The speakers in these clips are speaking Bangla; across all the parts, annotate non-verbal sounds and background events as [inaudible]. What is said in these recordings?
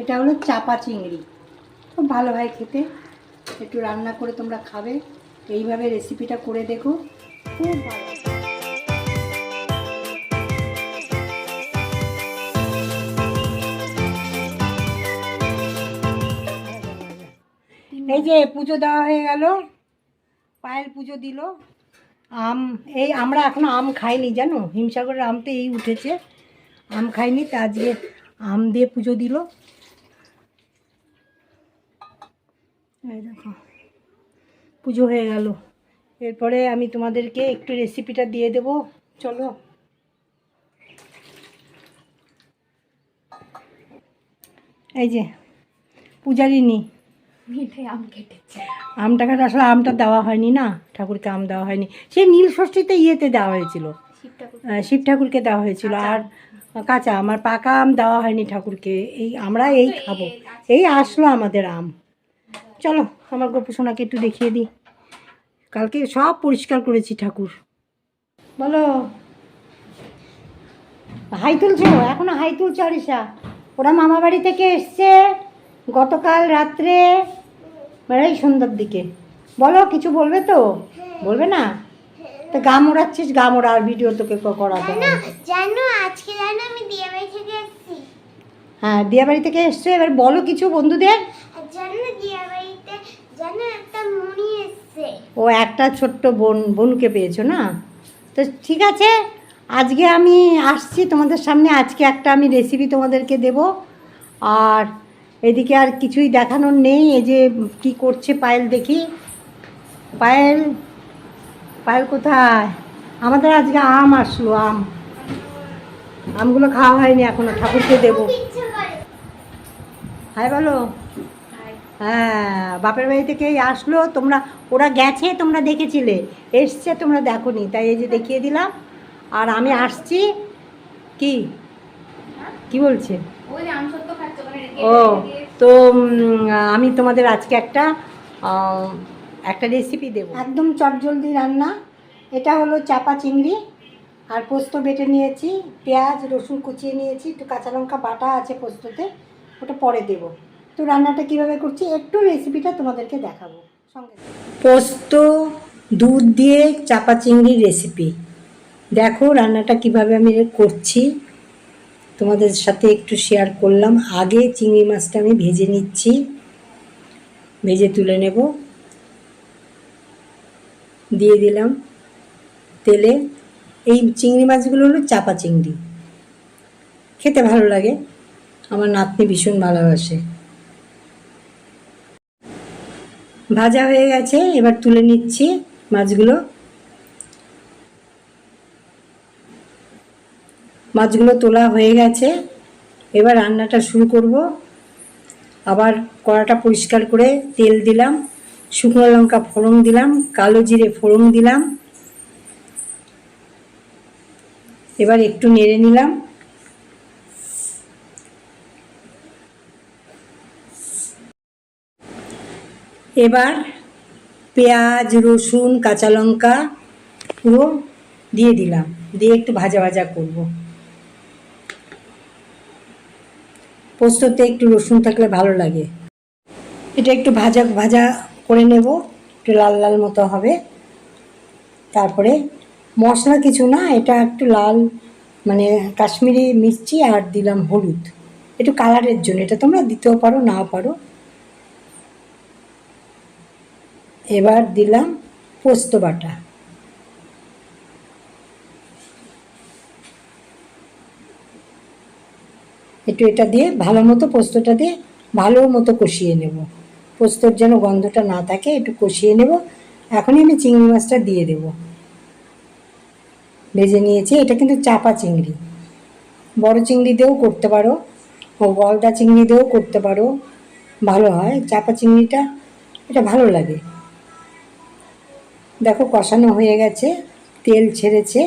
এটা হলো চাপা চিংড়ি। খুব ভালো হয় খেতে। একটু রান্না করে তোমরা খাবে। এইভাবে রেসিপিটা করে দেখো। খুব ভালো এই যে পুজো দেওয়া হয়ে গেল। পায়েল পুজো দিল। আম, এই আমরা এখনও আম খাইনি, জানো? হিমসাগরের আম তো এই উঠেছে। আম খাইনি, তা আজকে আম দিয়ে পুজো দিল। এই দেখো পুজো হয়ে গেল। এরপরে আমি তোমাদেরকে একটু রেসিপিটা দিয়ে দেবো। চলো। এই যে পূজারিনী আমটা কাটা আসলে আমটা দেওয়া হয়নি না? ঠাকুরকে আম দেওয়া হয়নি। সেই নীল ষষ্ঠীতে ইয়েতে দেওয়া হয়েছিল। শিব ঠাকুরকে দেওয়া হয়েছিল। আর কাঁচা আমার পাকা আম দেওয়া হয়নি ঠাকুরকে। এই আমরা এই খাব। এই আসলো আমাদের আম। চলো আমার গপু সোনাকে একটু দেখিয়ে দিই। কালকে সব পরিষ্কার করেছি ঠাকুর। বলো। হাই তুলছো এখনও হাই তুলছো আরিসা ওরা মামা বাড়ি থেকে এসছে গতকাল রাত্রে এই সন্ধ্যার দিকে। বলো কিছু বলবে তো? বলবে না? তা গা মোড়াচ্ছিস গা মোড়া আর ভিডিও তোকে করাতে জানো আজকে জানো আমি বিয়ে বাড়ি থেকে এসেছি। হ্যাঁ দিয়া বাড়ি থেকে এসছো এবার বলো কিছু বন্ধুদের আর জানো বিয়ে বাড়িতে জানো একটা মুনি এসছে ও একটা ছোট্ট বোন বোনকে পেয়েছ না? তো ঠিক আছে আজকে আমি আসছি তোমাদের সামনে আজকে একটা আমি রেসিপি তোমাদেরকে দেব। আর এদিকে আর কিছুই দেখানোর নেই এই যে কি করছে পায়েল দেখি। পায়েল পায়েল কোথায়? আমাদের আজকে আম আসলো আম। আমগুলো খাওয়া হয়নি এখনও ঠাকুরকে দেবো। হাই বলো। হ্যাঁ বাপের বাড়ি থেকে আসলো তোমরা ওরা গেছে তোমরা দেখেছিলে। এসছে তোমরা দেখো নি তাই এই যে দেখিয়ে দিলাম। আর আমি আসছি কি? কি বলছে? ও তো আমি তোমাদের আজকে একটা একটা রেসিপি দেবো। একদম চটজলদি রান্না। এটা হলো চাপা চিংড়ি আর পোস্ত বেটে নিয়েছি পেঁয়াজ রসুন কুচিয়ে নিয়েছি একটু কাঁচা লঙ্কা বাটা আছে পোস্ততে ওটা পরে দেব। তো রান্নাটা কীভাবে করছি? একটু রেসিপিটা তোমাদেরকে দেখাবো। সঙ্গে পোস্ত, দুধ দিয়ে চাপা চিংড়ির রেসিপি দেখো রান্নাটা কীভাবে আমি করছি। তোমাদের সাথে একটু শেয়ার করলাম। আগে চিংড়ি মাছটা আমি ভেজে নিচ্ছি। ভেজে তুলে নেব। দিয়ে দিলাম তেলে। এই চিংড়ি মাছগুলো হলো চাপা চিংড়ি। খেতে ভালো লাগে। আমার নাতনি ভীষণ ভালোবাসে। ভাজা হয়ে গেছে, এবার তুলে নিচ্ছি মাছগুলো। মাছগুলো তোলা হয়ে গেছে, এবার রান্নাটা শুরু করব। আবার কড়াটা পরিষ্কার করে তেল দিলাম, শুকনো লঙ্কা ফোড়ন দিলাম, কালো জিরে ফোড়ন দিলাম। এবার একটু নেড়ে নিলাম। এবার পেঁয়াজ, রসুন, কাঁচা লঙ্কা পুরো দিয়ে দিলাম। দিয়ে একটু ভাজা ভাজা করব। পোস্ততে একটু রসুন থাকলে ভালো লাগে। এটা একটু ভাজা ভাজা করে নেব। একটু লাল লাল মতো হবে। তারপরে মশলা কিছু না, এটা একটু লাল মানে কাশ্মীরি মির্চি আর দিলাম হলুদ। একটু কালারের জন্য, এটা তোমরা দিতেও পারো, নাও পারো। এবার দিলাম পোস্ত বাটা। একটু এটা দিয়ে ভালো মতো পোস্তটা দিয়ে ভালো মতো কষিয়ে নেব। পোস্তর যেন গন্ধটা না থাকে, একটু কষিয়ে নেব। এখনই আমি চিংড়ি মাছটা দিয়ে দেব। ভেজে নিয়েছি, এটা কিন্তু চাপা চিংড়ি। বড় চিংড়ি দিয়েও করতে পারো, ও গলদা চিংড়ি দিয়েও করতে পারো। ভালো হয়, চাপা চিংড়িটা, এটা ভালো লাগে। দেখো কষানো হয়ে গেছে, তেল ছেড়েছে।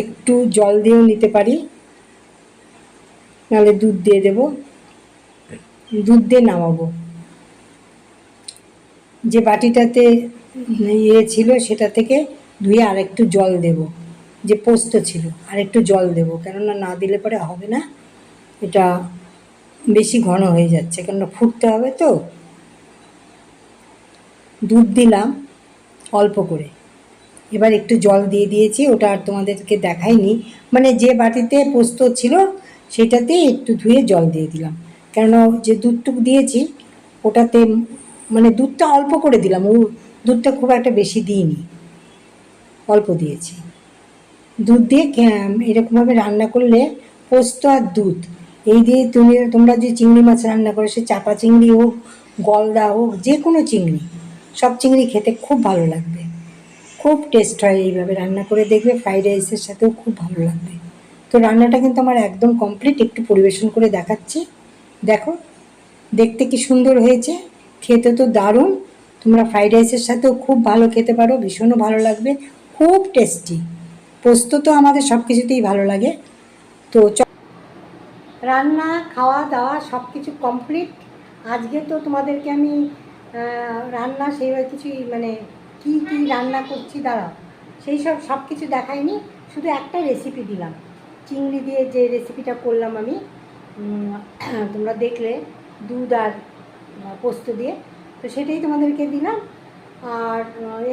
একটু জল দিয়েও নিতে পারি, নাহলে দুধ দিয়ে দেব। দুধ দিয়ে নামাবো। যে বাটিটাতে ইয়ে ছিল সেটা থেকে ধুয়ে আর একটু জল দেব, যে পোস্ত ছিল আর একটু জল দেবো। কেননা না দিলে পরে হবে না, এটা বেশি ঘন হয়ে যাচ্ছে, কেননা ফুটতে হবে তো। দুধ দিলাম অল্প করে। এবার একটু জল দিয়ে দিয়েছি, ওটা আর তোমাদেরকে দেখাইনি। মানে যে বাটিতে পোস্ত ছিল সেটাতে একটু ধুয়ে জল দিয়ে দিলাম। কেননা যে দুধটুক দিয়েছি, ওটাতে মানে দুধটা অল্প করে দিলাম, ও দুধটা খুব একটা বেশি দিইনি। অল্প দিয়েছি। দুধ দিয়ে এরকমভাবে রান্না করলে পোস্ত আর দুধ, এই দিয়ে তুমি, তোমরা যে চিংড়ি মাছ রান্না করো, সে চাপা চিংড়ি হোক, গলদা হোক, যে কোনো চিংড়ি সব চিংড়ি খেতে খুব ভালো লাগবে। খুব টেস্ট হয় এইভাবে রান্না করে দেখবে ফ্রাইড রাইসের সাথেও খুব ভালো লাগবে। তো রান্নাটা কিন্তু আমার একদম কমপ্লিট একটু পরিবেশন করে দেখাচ্ছি। দেখো, দেখতে কি সুন্দর হয়েছে। খেতে তো দারুণ। তোমরা ফ্রাইড রাইসের সাথেও খুব ভালো খেতে পারো, ভীষণও ভালো লাগবে। খুব টেস্টি পোস্ত তো আমাদের সব কিছুতেই ভালো লাগে। তো রান্না, খাওয়া দাওয়া সব কিছু কমপ্লিট আজকে তো তোমাদেরকে আমি রান্না সেইভাবে কিছুই মানে কি কি রান্না করছি, দাঁড়াও। সেই সব সব কিছু দেখাইনি, শুধু একটা রেসিপি দিলাম। চিংড়ি দিয়ে যে রেসিপিটা করলাম আমি [clears throat] তোমরা দেখলে, দুধ আর পোস্ত দিয়ে। তো সেটাই তোমাদেরকে দিলাম। আর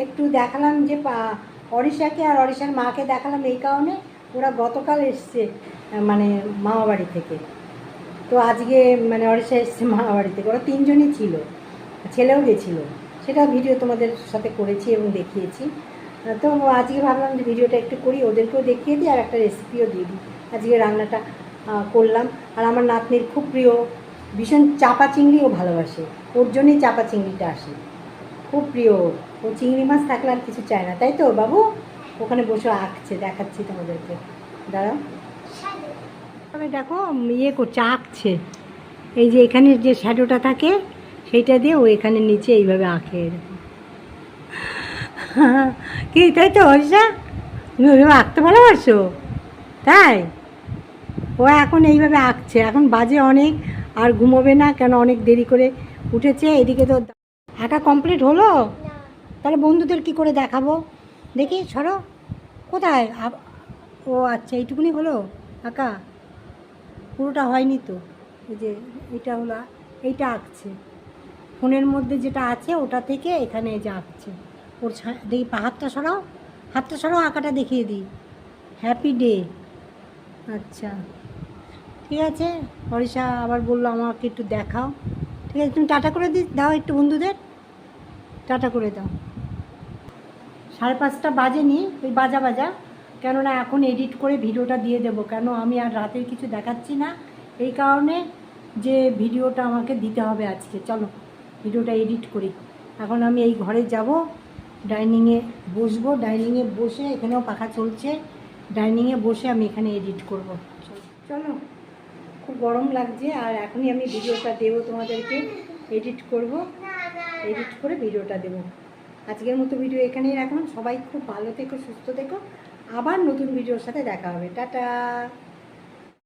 একটু দেখালাম যে অরিশাকে আর অরিশার মাকে দেখালাম এই কারণে ওরা গতকাল এসছে মানে মামাবাড়ি থেকে। তো আজকে মানে অরিশা এসছে মামাবাড়ি থেকে। ওরা তিনজনই ছিল। ছেলেও গেছিল। সেটা ভিডিও তোমাদের সাথে করেছি এবং দেখিয়েছি। তো আজকে ভাবলাম যে ভিডিওটা একটু করি, ওদেরকেও দেখিয়ে দিই আর একটা রেসিপিও দিয়ে দিই। আজকে রান্নাটা করলাম। আর আমার নাতনির খুব প্রিয়, ভীষণ চাপা চিংড়িও ভালোবাসে। ওর জন্যই চাপা চিংড়িটা আসে। খুব প্রিয় ও চিংড়ি মাছ থাকলে আর কিছু চায় না। তাই তো, বাবু? ওখানে বসে আঁকছে, দেখাচ্ছি তোমাদেরকে। দাঁড়াও। তবে দেখো ইয়ে করছে আঁকছে এই যে এখানে যে শ্যাডোটা থাকে সেইটা দিয়ে ও এখানে নিচে এইভাবে আঁকে এরকম। কি, তাই তো হরিষা তুমি ওইভাবে আঁকতে ভালোবাসো? তাই? ও এখন এইভাবে আঁকছে, এখন বাজে অনেক, আর ঘুমোবে না, কেন অনেক দেরি করে উঠেছে, এদিকে তো আঁকা কমপ্লিট হলো? তাহলে বন্ধুদের কি করে দেখাবো? দেখি, সরো। কোথায়? ও আচ্ছা এইটুকুনি হলো আঁকা? পুরোটা হয়নি তো। এই যে এটা হলো, এইটা আঁকছে। ফোনের মধ্যে যেটা আছে ওটা থেকে এখানে এই যে আঁকছে। ওর দেখি হাতটা সরাও। হাতটা সরাও, আঁকাটা দেখিয়ে দিই। হ্যাপি ডে আচ্ছা। ঠিক আছে? হরিষা আবার বলল আমাকে একটু দেখাও। ঠিক আছে, তুমি টাটা করে দি দাও একটু বন্ধুদের। টাটা করে দাও। সাড়ে পাঁচটা বাজেনি, ওই বাজা বাজা। কেননা এখন এডিট করে ভিডিওটা দিয়ে দেবো। কেন আমি আর রাতের কিছু দেখাচ্ছি না। এই কারণে যে ভিডিওটা আমাকে দিতে হবে আজকে। চলো। ভিডিওটা এডিট করি। এখন আমি এই ঘরে যাব, ডাইনিংয়ে বসবো। ডাইনিংয়ে বসে এখানেও পাখা চলছে। ডাইনিংয়ে বসে আমি এখানে এডিট করব। চলো, খুব গরম লাগছে আর এখনই আমি ভিডিওটা দেবো তোমাদেরকে। এডিট করব, এডিট করে ভিডিওটা দেবো। আজকের মতো ভিডিও এখানেই রাখলাম। সবাই খুব ভালো থেকো, সুস্থ থেকো। আবার নতুন ভিডিওর সাথে দেখা হবে। টাটা!